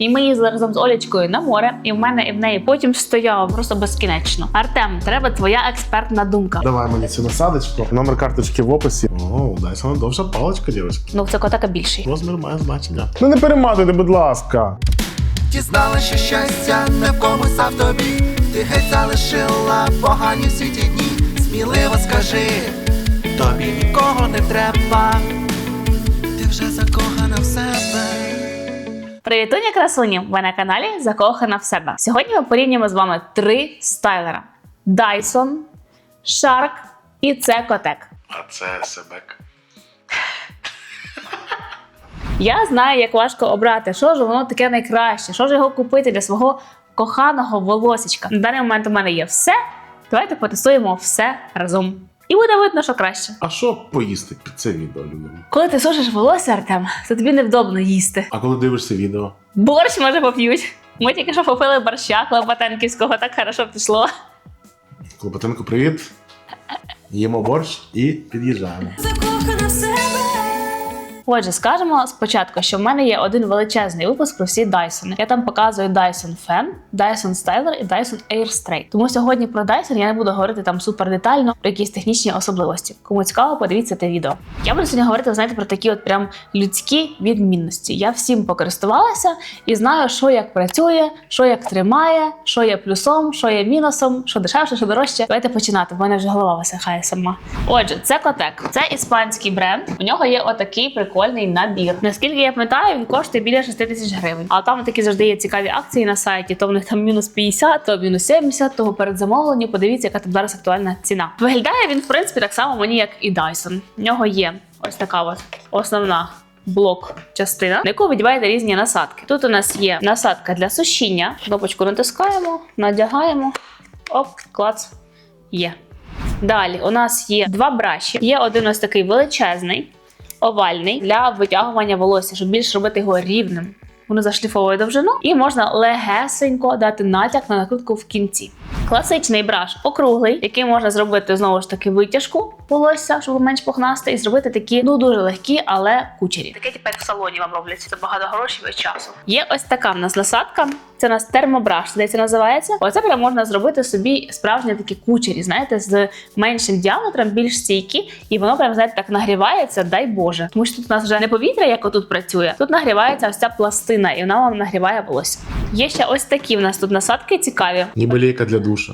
І ми їздили разом з Олічкою на море, і в мене і в неї потім стояв просто безкінечно. Артем, треба твоя експертна думка. Давай мені цю насадочку. Номер карточки в описі. О, Дайсона довша паличка, дівчатки. Ну, це котека більший. Розмір має значення. Ну не перематуйте, будь ласка. Дізнала, що щастя не в комусь, а в тобі. Ти геть залишила погані всі ті дні. Сміливо скажи, тобі нікого не треба. Привітуня, красуні! Ви на каналі Закохана в себе. Сьогодні ми порівнюємо з вами три стайлера: Dyson, Shark і це котек. А це себек. Я знаю, як важко обрати, що ж воно таке найкраще, що ж його купити для свого коханого волосічка. На даний момент у мене є все. Давайте потестуємо все разом. І буде видно, що краще. А що поїсти під це відео, людина? Коли ти сушиш волосся, Артем, то тобі невдобно їсти. А коли дивишся відео? Борщ може поп'ють. Ми тільки що попили борща Клопотенківського, так хорошо пішло. Клопотенко, привіт. Їмо борщ і під'їжджаємо. закохана в себе. Отже, скажемо спочатку, що в мене є один величезний випуск про всі Dyson. Я там показую Dyson Fan, Dyson Styler і Dyson Air. Тому сьогодні про Dyson я не буду говорити там супер детально про якісь технічні особливості. Кому цікаво, подивіться те відео. Я буду сьогодні говорити, знаєте, про такі от прям людські відмінності. Я всім покористувалася і знаю, що як працює, що як тримає, що є плюсом, що є мінусом, що дешевше, що дорожче. Давайте починати. В мене вже голова висихає сама. Отже, це котек. Це іспанський бренд. У нього є отакий прикольний набір. Наскільки я пам'ятаю, він коштує біля 6 тисяч гривень. А там такі завжди є цікаві акції на сайті. То в них там мінус 50, то мінус 70, того перед замовленням. Подивіться, яка там зараз актуальна ціна. Виглядає він, в принципі, так само мені, як і Dyson. В нього є ось така от основна. Блок частина, на яку видіваєте різні насадки. Тут у нас є насадка для сушіння. Кнопочку натискаємо, надягаємо. Оп, клац. Є. Далі у нас є два браші. Є один ось такий величезний, овальний для витягування волосся, щоб більш робити його рівним. Воно зашліфовує довжину, і можна легесенько дати натяк на накрутку в кінці. Класичний браш округлий, який можна зробити знову ж таки витяжку волосся, щоб менш пухнасти, і зробити такі ну дуже легкі, але кучері. Таке тепер в салоні вам роблять. Це багато грошей і часу. Є ось така в нас насадка. Це у нас термобраш, здається, називається. Оце прям можна зробити собі справжні такі кучері, знаєте, з меншим діаметром, більш стійкі, і воно прям знаєте так нагрівається, дай Боже. Тому що тут у нас вже не повітря, як отут працює. Тут нагрівається ось ця пластина, і вона вам нагріває волосся. Є ще ось такі в нас тут насадки цікаві. Ніби лейка для душа.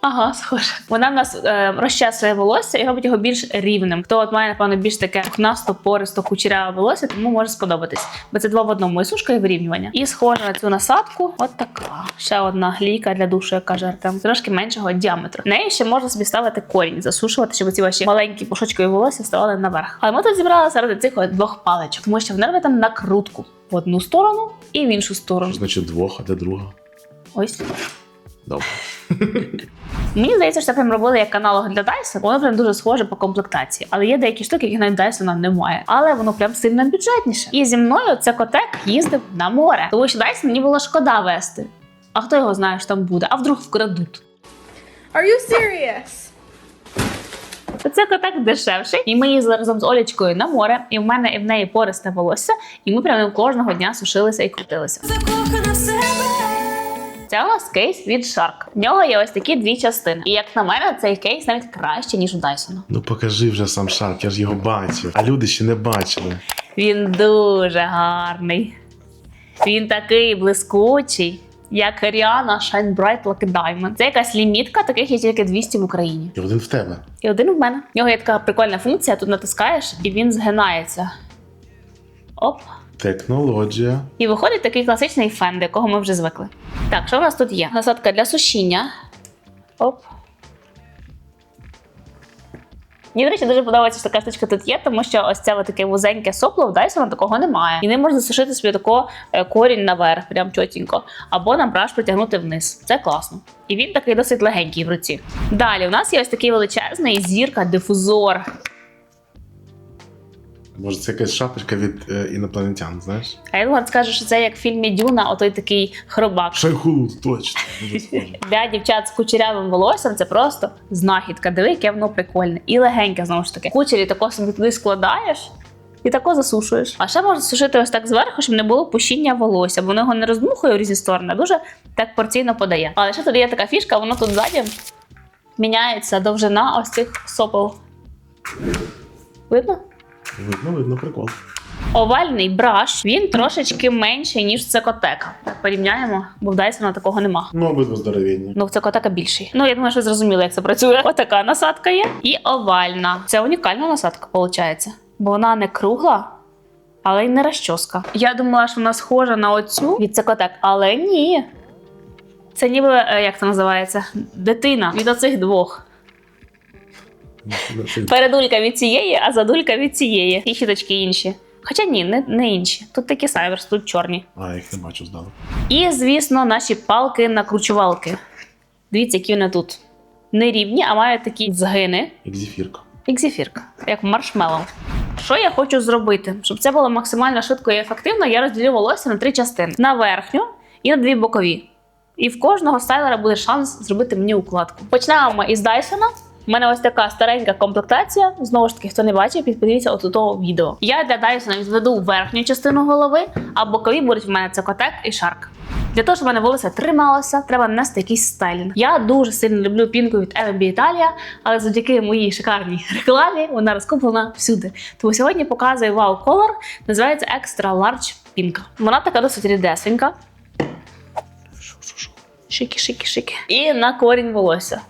Ага, схоже. Вона в нас е, розчесує волосся і робить його більш рівним. Хто от має, напевно, більш таке пухнасто, пористо, кучеряве волосся, тому може сподобатись. Бо це два в одному і сушка, і вирівнювання. І схоже на цю насадку, от така. Ще одна лійка для душу, як каже Артем. Трошки меншого діаметру. В неї ще можна собі ставити корінь, засушувати, щоб ці ваші маленькі пушочкові волосся ставали наверх. Але ми тут зібрали заради цих от двох паличок, тому що вони роблять там накрутку в одну сторону і в іншу сторону. Що значить двох, а де друга? Ось. Добре. Мені здається, що це прям робили як аналог для Dyson. Воно прям дуже схоже по комплектації. Але є деякі штуки, яких навіть Dyson немає. Але воно прям сильно бюджетніше. І зі мною це котек їздив на море. Тому що Dyson мені було шкода вести. А хто його знає, що там буде? А вдруг вкрадуть? Are you serious? Це котек дешевший. І ми їздили разом з Олічкою на море, і в мене і в неї пористе волосся, і ми прям кожного дня сушилися і крутилися. Закохана в Це у нас кейс від Shark. В нього є ось такі дві частини. І як на мене, цей кейс навіть краще, ніж у Dyson. Ну покажи вже сам шарк, я ж його бачив. А люди ще не бачили. Він дуже гарний. Він такий блискучий, як Ріана Shine Bright Like a Diamond. Це якась лімітка, таких є тільки 200 в Україні. І один в тебе. І один в мене. В нього є така прикольна функція, тут натискаєш і він згинається. Оп. Технологія. І виходить такий класичний фен, до якого ми вже звикли. Так, що в нас тут є? Насадка для сушіння. Оп. Мені, до речі, дуже подобається, що така штучка тут є, тому що ось це таке вузеньке сопло в Dyson такого немає. І не можна засушити собі тако е, корінь наверх, прям чотенько. Або на браш притягнути вниз. Це класно. І він такий досить легенький в руці. Далі у нас є ось такий величезний зірка, дифузор. Може, це якась шапочка від е, інопланетян, знаєш? А я думала, ти що це як в фільмі Дюна, отой такий хробак. Шайхулут, точно. Дуже схоже. Для дівчат з кучерявим волоссям це просто знахідка. Диви, яке воно прикольне. І легеньке, знову ж таки. Кучері тако собі туди складаєш, І тако засушуєш. А ще можна сушити ось так зверху, щоб не було пущіння волосся, бо воно його не роздмухує в різні сторони, а дуже так порційно подає. Але ще тут є така фішка, воно тут ззаді міняється довжина ось цих сопел. Видно? Видно, видно, прикол. Овальний браш, він трошечки менший, ніж цикотека. Так порівняємо, бо в Dyson такого нема. Ну, обидва здоровенні. Ну, в цикотека більший. Ну, я думаю, що зрозуміло, як це працює. Отака насадка є. І овальна. Це унікальна насадка, виходить. Бо вона не кругла, але й не розчоска. Я думала, що вона схожа на оцю від цикотек, але ні. Це ніби, е, як це називається, дитина від оцих двох. Передулька від цієї, а задулька від цієї. І щіточки інші. Хоча ні, не, не інші. Тут такі сайверс, тут чорні. А, я їх не бачу здалеку. І, звісно, наші палки-накручувалки. Дивіться, які вони тут. Не рівні, а мають такі згини, Як зефірка. як зефірка, як маршмеллоу. Що я хочу зробити? Щоб це було максимально швидко і ефективно, я розділю волосся на три частини: на верхню і на дві бокові. І в кожного стайлера буде шанс зробити мені укладку. Почнемо із Дайсона. У мене ось така старенька комплектація. Знову ж таки, хто не бачив, підпишіться от у того відео. Я для Дайсона відведу верхню частину голови, а бокові будуть в мене цикотек і шарк. Для того, щоб мене волосся трималося, треба нанести якийсь стайлінг. Я дуже сильно люблю пінку від MB Italia, але завдяки моїй шикарній рекламі вона розкуплена всюди. Тому сьогодні показую Wow Color, називається Extra Large пінка. Вона така досить рідесенька. Шики, шики, шики. І на корінь волосся.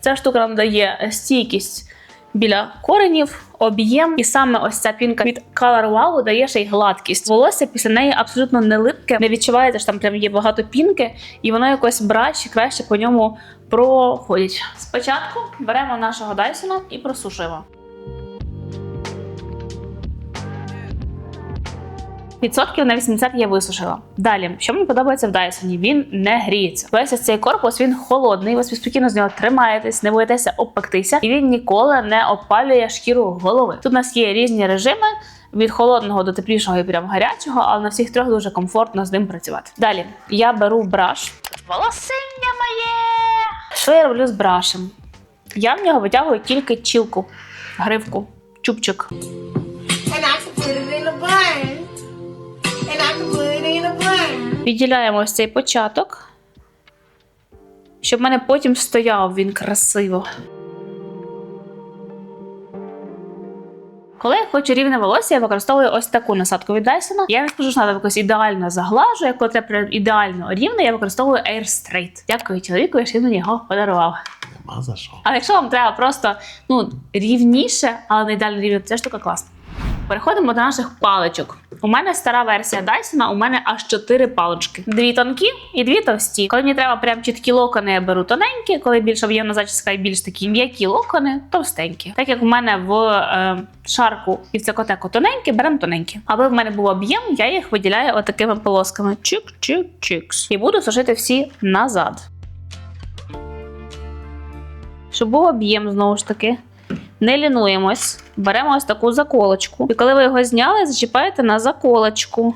Ця штука нам дає стійкість біля коренів, об'єм, і саме ось ця пінка від Color Wow дає ще й гладкість. Волосся після неї абсолютно не липке, не відчувається, що там прям є багато пінки, і воно якось краще, краще по ньому проходить. Спочатку беремо нашого Дайсона і просушуємо. Відсотків на 80 я висушила. Далі, що мені подобається в Дайсоні, він не гріється. Весь цей корпус він холодний, ви спокійно з нього тримаєтесь, не боїтеся обпектися, і він ніколи не опалює шкіру голови. Тут у нас є різні режими. Від холодного до теплішого і прям гарячого, але на всіх трьох дуже комфортно з ним працювати. Далі я беру браш. Волосиння моє! Що я роблю з брашем? Я в нього витягую тільки чілку, гривку, чубчик. Відділяємо ось цей початок, щоб в мене потім стояв він красиво. Коли я хочу рівне волосся, я використовую ось таку насадку від Dyson. Я не скажу, що вона якось ідеально заглажує, коли треба прям ідеально рівне, я використовую Air Straight. Дякую чоловіку, що він його подарував. Нема за що. Але якщо вам треба просто ну, рівніше, але не ідеально рівно, це штука класна. Переходимо до наших паличок. У мене стара версія Dyson, у мене аж 4 палички. Дві тонкі і дві товсті. Коли мені треба прям чіткі локони, я беру тоненькі, коли більш об'ємна зачіска і більш такі м'які локони, товстенькі. Так як у мене в е, шарку і в цикотеку тоненькі, беремо тоненькі. Аби в мене був об'єм, я їх виділяю отакими полосками. Чик-чик-чикс. І буду сушити всі назад. Щоб був об'єм знову ж таки. Не лінуємось, беремо ось таку заколочку. І коли ви його зняли, зачіпаєте на заколочку.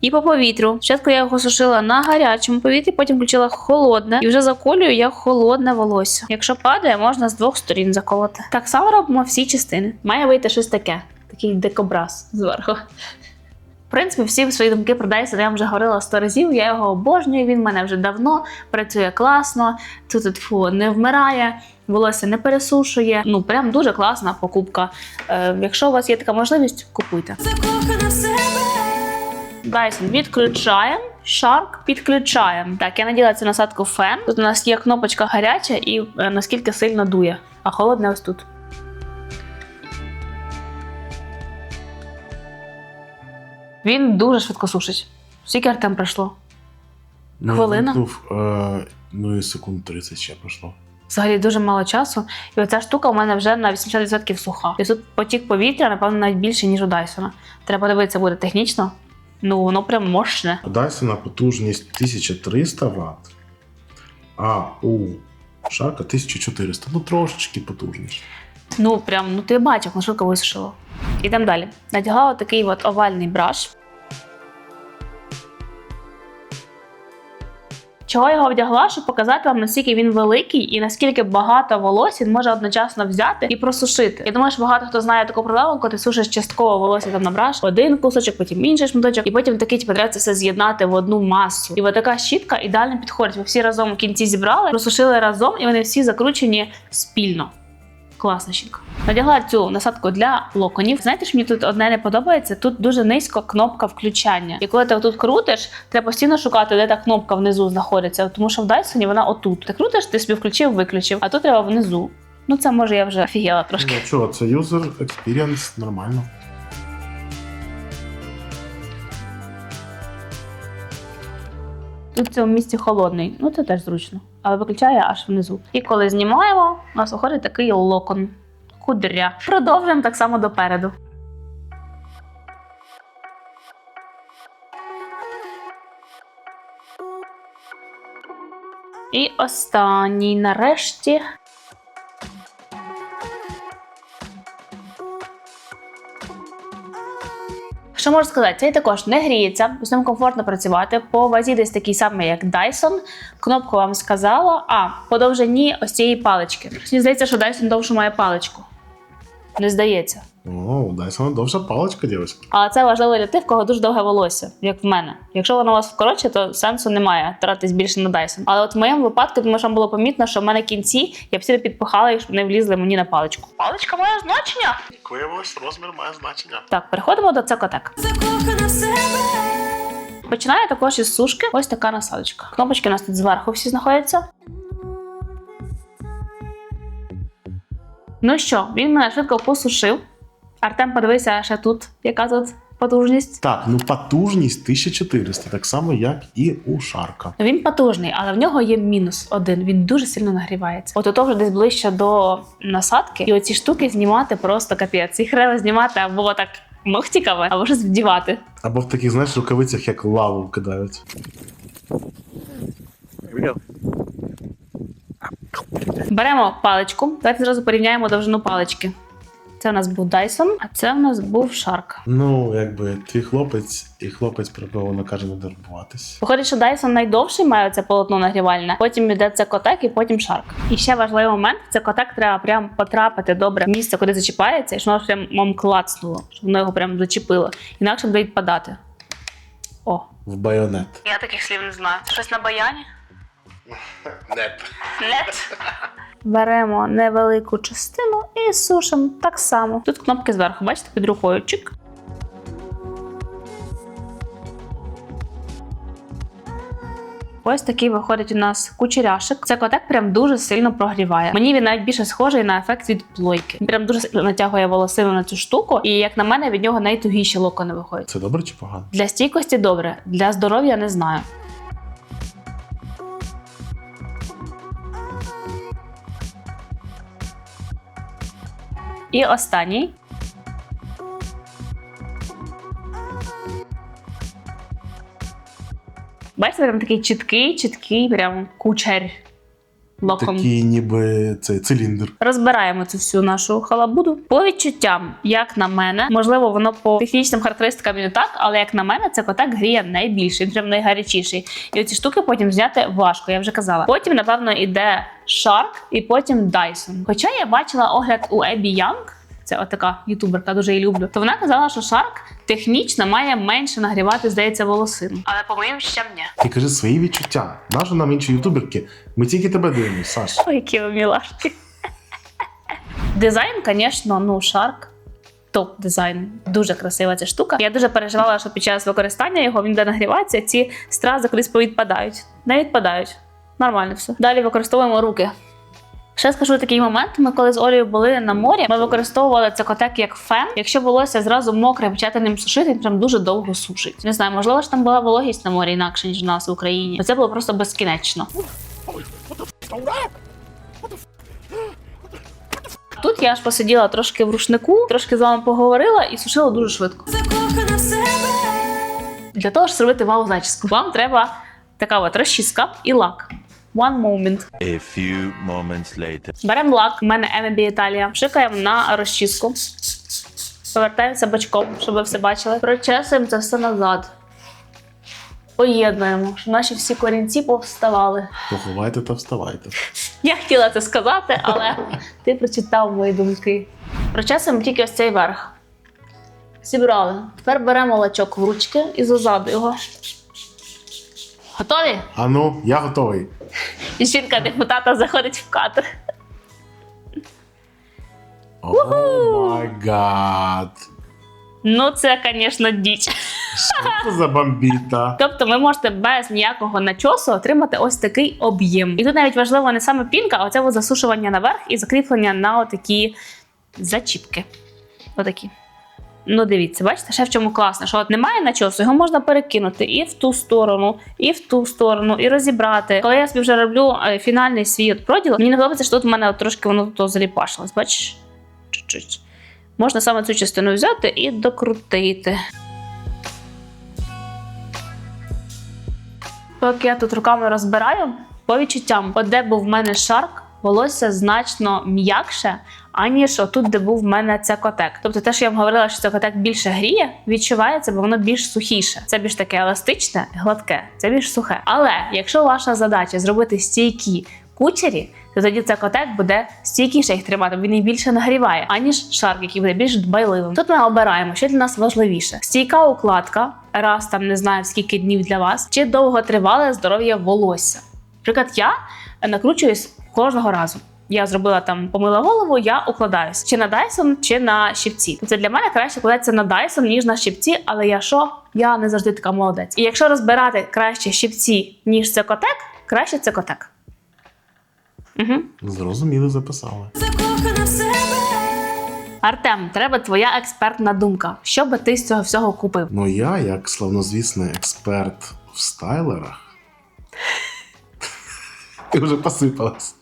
І по повітрю. Спочатку я його сушила на гарячому повітрі, потім включила холодне, і вже заколюю я холодне волосся. Якщо падає, можна з двох сторін заколоти. Так само робимо всі частини. Має вийти щось таке, такий декобраз зверху. В принципі, всі свої думки про Dyson я вже говорила сто разів. Я його обожнюю. Він в мене вже давно працює класно. Тут не вмирає, волосся не пересушує. Ну прям дуже класна покупка. Е, якщо у вас є така можливість, купуйте. Закохана в себе. Dyson відключаємо. Shark підключаємо. Так, я наділа цю насадку фен. Тут у нас є кнопочка гаряча і е, наскільки сильно дує, а холодне ось тут. Він дуже швидко сушить. Скільки Артем пройшло? Ну, Хвилина? вимкнув, е, ну і секунд 30 ще пройшло. Взагалі дуже мало часу. І оця штука у мене вже на 80% суха. І тут потік повітря, напевно, навіть більше, ніж у Дайсона. Треба дивитися буде технічно. Ну, воно прям мощне. У Dyson потужність 1300 Вт, а у Шарка 1400. Ну трошечки потужніше. Ну, прям, ну ти бачив, як швидко висушило. Ідемо далі. Надягла такий от овальний браш. Чого я його вдягла, щоб показати вам, наскільки він великий і наскільки багато волосся він може одночасно взяти і просушити. Я думаю, що багато хто знає таку проблему, коли ти сушиш частково волосся там набраш один кусочок, потім інший шматочок, і потім такий типу, треба це все з'єднати в одну масу. І от така щітка ідеально підходить. Ви всі разом в кінці зібрали, просушили разом, і вони всі закручені спільно. Класна жінка. Надягла цю насадку для локонів. Знаєте, що мені тут одне не подобається? Тут дуже низько кнопка включання. І коли ти отут крутиш, треба постійно шукати, де та кнопка внизу знаходиться. Тому що в Dyson вона отут. Ти крутиш, ти собі включив, виключив, а тут треба внизу. Ну це може я вже офігела трошки. Ну чого, це юзер, experience нормально. Тут в цьому місці холодний. Ну це теж зручно. Але виключає аж внизу. І коли знімаємо, у нас виходить такий локон. Кудря. Продовжуємо так само допереду. І останній нарешті. Що можу сказати, цей також не гріється, з ним комфортно працювати. По вазі десь такий самий, як Dyson. Кнопку вам сказала. А, по довжині ось цієї палички. Мені здається, що Dyson довше має паличку. Не здається. О, у Дайсона довша паличка, дівчатки. Але це важливо для тих, в кого дуже довге волосся, як в мене. Якщо воно у вас вкоротше, то сенсу немає тратитись більше на Dyson. Але от в моєму випадку, тому що було помітно, що в мене кінці я постійно підпихала їх, щоб не влізли мені на паличку. Паличка має значення. Виявилось, розмір має значення. Так, переходимо до цекотек. Закохана в себе. Починаю також із сушки. Ось така насадочка. Кнопочки у нас тут зверху всі знаходяться. Ну що, він мене швидко посушив. Артем, подивися ще тут, яка тут потужність. Так, ну потужність 1400, так само, як і у Шарка. Він потужний, але в нього є мінус один. Він дуже сильно нагрівається. От ото вже десь ближче до насадки, і оці штуки знімати просто капець. Їх треба знімати або так ногтиками, або щось вдівати. Або в таких, знаєш, рукавицях, як лаву кидають. Беремо паличку. Давайте зразу порівняємо довжину палички. Це у нас був Dyson, а це у нас був Shark. Ну, якби твій хлопець і хлопець, про каже, не дорбуватись. Виходить, що Dyson найдовший має це полотно нагрівальне, потім йде це котек і потім Shark. І ще важливий момент: це котек треба прям потрапити добре в місце, куди зачіпається, і щоб воно прям вам клацнуло, щоб воно його прям зачепило. Інакше буде відпадати. О. В байонет. Я таких слів не знаю. Щось на баяні? Нет. Нет. Беремо невелику частину і сушимо так само. Тут кнопки зверху, бачите, під рукою чик. Ось такий виходить у нас кучеряшик. Це котек прям дуже сильно прогріває. Мені він навіть більше схожий на ефект від плойки. Він прям дуже сильно натягує волосину на цю штуку, і як на мене, від нього найтугіші локони виходять. Це добре чи погано? Для стійкості добре, для здоров'я не знаю. І останній. Бачите, прям такий чіткий, чіткий, прям кучер локон. Такий ніби цей циліндр. Розбираємо цю всю нашу халабуду. По відчуттям, як на мене, можливо, воно по технічним характеристикам і не так, але як на мене, це котак гріє найбільше, він прям найгарячіший. І оці штуки потім зняти важко, я вже казала. Потім, напевно, іде Shark і потім Dyson. Хоча я бачила огляд у Ебі Янг. Це отака ютуберка, дуже її люблю. То вона казала, що Shark технічно має менше нагрівати, здається, волосину. Але по моїм ще ні. Ти кажи свої відчуття. Нащо нам інші ютуберки? Ми тільки тебе дивимося, Саш. Ой, які ви мілашки. Дизайн, звісно, ну, Shark. Топ дизайн. Дуже красива ця штука. Я дуже переживала, що під час використання його він буде нагріватися, ці стрази кудись повідпадають. Не відпадають. Нормально все. Далі використовуємо руки. Ще скажу такий момент. Ми коли з Олею були на морі, ми використовували цикотек як фен. Якщо волосся зразу мокре, почати ним сушити, він прям дуже довго сушить. Не знаю, можливо ж там була вологість на морі інакше, ніж у нас в Україні. Це було просто безкінечно. Тут я аж посиділа трошки в рушнику, трошки з вами поговорила і сушила дуже швидко. Закохана в себе. Для того, щоб зробити вау зачіску, вам треба така от розчіска і лак. One moment. A few moments later. Беремо лак, у мене MB Італія, шикаємо на розчіску. Повертаємося бочком, щоб ви все бачили. Прочесуємо це все назад. поєднуємо, щоб наші всі корінці повставали. Поховайте та вставайте. Я хотіла це сказати, але ти прочитав мої думки. Прочесуємо тільки ось цей верх. Зібрали. Тепер беремо лачок в ручки і зазаду його. Готові? А ну, я готовий. І жінка депутата заходить в кадр. О май гад. Ну, це, звісно, діч. Що це за бомбіта? Тобто ви можете без ніякого начосу отримати ось такий об'єм. І тут навіть важливо не саме пінка, а от засушування наверх і закріплення на отакі зачіпки. Отакі. Ну, дивіться, бачите, ще в чому класно, що от немає начосу, його можна перекинути і в ту сторону, і в ту сторону, і розібрати. Коли я собі вже роблю е, фінальний свій от проділ, мені не подобається, що тут в мене от трошки воно тут заліпашилось. Бачиш? Чуть-чуть. Можна саме цю частину взяти і докрутити. Поки я тут руками розбираю, по відчуттям, от де був в мене шарк, волосся значно м'якше, аніж отут, де був в мене цекотек. Тобто те, що я вам говорила, що цекотек більше гріє, відчувається, бо воно більш сухіше. Це більш таке еластичне, гладке, це більш сухе. Але якщо ваша задача зробити стійкі кучері, то тоді цекотек буде стійкіше їх тримати, він їх більше нагріває, аніж шарк, який буде більш дбайливим. Тут ми обираємо, що для нас важливіше: стійка укладка, раз там не знаю скільки днів для вас, чи довготривале здоров'я волосся. Наприклад, я накручуюсь кожного разу. Я зробила там, помила голову, я укладаюсь чи на Dyson, чи на щипці. Це для мене краще кладеться на Dyson, ніж на щипці, але я що? Я не завжди така молодець. І якщо розбирати краще щипці, ніж цикотек, краще цикотек. Угу. Зрозуміли, записали. закохана в себе. Артем, треба твоя експертна думка. Що би ти з цього всього купив? Ну я, як славнозвісний експерт в стайлерах. Ти вже посипалась.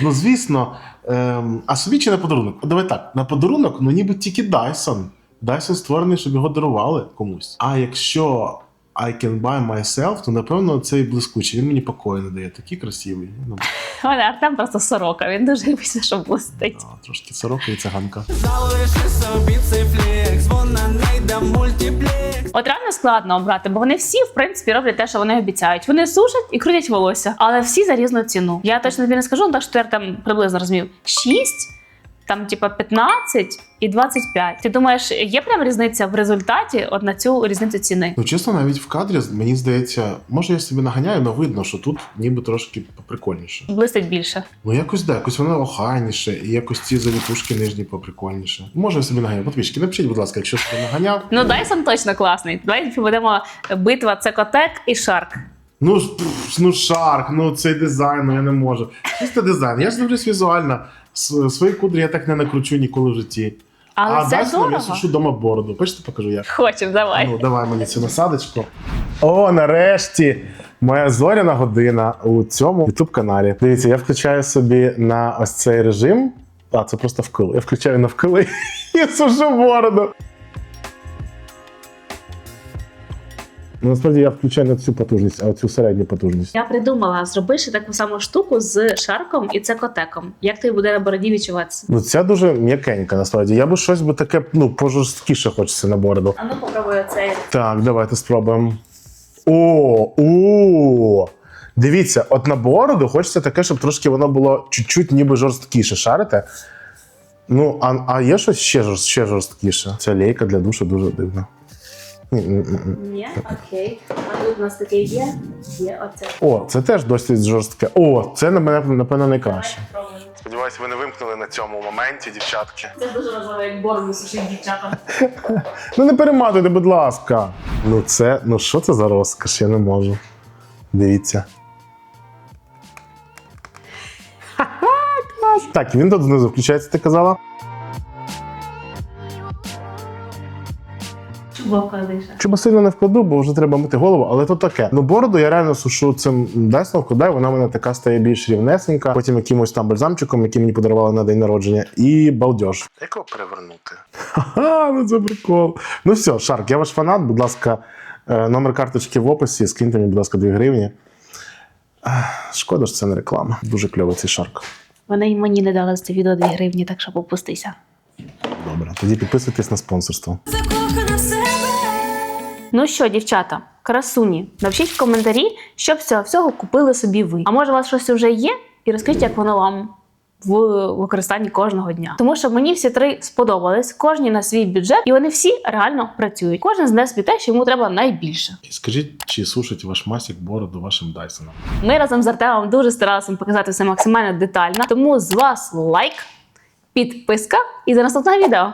Ну, звісно, ем, а собі чи на подарунок? Давай так, на подарунок, ну ніби тільки Dyson. Dyson створений, щоб його дарували комусь. А якщо I can buy myself, то напевно цей блискучий. Він мені покою не дає. Такий красивий. Ну, мене Артем просто сорока, він дуже любить, що блистить. а, трошки сорока і циганка. Залиши собі цей флікс, вона найде мультиплекс. От реально складно обрати, бо вони всі, в принципі, роблять те, що вони обіцяють. Вони сушать і крутять волосся, але всі за різну ціну. Я точно тобі не скажу, ну так що я там приблизно розумів. 6, там, типа 15 і 25. Ти думаєш, є прям різниця в результаті от на цю різницю ціни? Ну, чесно, навіть в кадрі мені здається, може я собі наганяю, але видно, що тут ніби трошки поприкольніше. Блистить більше. Ну, якось да, якось воно охайніше, і якось ці завітушки нижні поприкольніше. Може, я собі наганяю. Подписчики, напишіть, будь ласка, якщо собі наганяв. Ну, Dyson точно класний. Давайте будемо битва цекотек і шарк. Ну, ну шарк, ну цей дизайн, ну я не можу. Чисто дизайн. Я ж дивлюсь візуально. Свої кудрі я так не накручу ніколи в житті. Але а це Dyson я сушу дома бороду. Хочете покажу як? Хочемо, давай. Ну, давай мені цю насадочку. О, нарешті! Моя зоряна година у цьому youtube каналі. Дивіться, я включаю собі на ось цей режим. А, це просто вкил. Я включаю на вкили і сушу бороду. Насправді я включаю не цю потужність, а цю середню потужність. Я придумала, зроби ще таку саму штуку з шарком і цекотеком. Як тобі буде на бороді відчуватися? Ну, ця дуже м'якенька, насправді. Я би щось би таке, ну, пожорсткіше хочеться на бороду. А ну попробую цей. Так, давайте спробуємо. О, о! Дивіться, от на бороду хочеться таке, щоб трошки воно було чуть-чуть ніби жорсткіше. Шарите? Ну, а, а є щось ще, ще жорсткіше. Ця лейка для душу дуже дивна. Ні, окей. А тут у нас таке є. Є оце. О, це теж досить жорстке. О, це напевно, напевно найкраще. Сподіваюся, ви не вимкнули на цьому моменті, дівчатки. Це дуже важливо, як бороду сушить дівчатам. Ну не перематуйте, будь ласка. Ну це, ну що це за розкаш? Я не можу. Дивіться. Ха-ха, клас. Так, він тут знизу включається, ти казала. Чубовка лише. Чуба сильно не вкладу, бо вже треба мити голову, але то таке. Ну, бороду я реально сушу цим дайсом вкладаю, вона в мене така стає більш рівнесенька. Потім якимось там бальзамчиком, який мені подарували на день народження, і балдеж. Як його перевернути? Ха-ха, ну це прикол. Ну все, Шарк, я ваш фанат. Будь ласка, е, номер карточки в описі. Скиньте мені, будь ласка, 2 гривні. Шкода, що це не реклама. Дуже кльовий цей шарк. Вони й мені не дали з це відео 2 гривні, так що попустися. Добре, тоді підписуйтесь на спонсорство. Ну що, дівчата, Красуні, напишіть в коментарі, щоб з цього всього купили собі ви. А може у вас щось вже є? І розкажіть, як воно вам в використанні кожного дня. Тому що мені всі три сподобались, кожні на свій бюджет, і вони всі реально працюють. Кожен знає собі те, що йому треба найбільше. Скажіть, чи сушить ваш масік бороду вашим Дайсоном? Ми разом з Артемом дуже старалися вам показати все максимально детально. Тому з вас лайк, підписка і до наступного відео.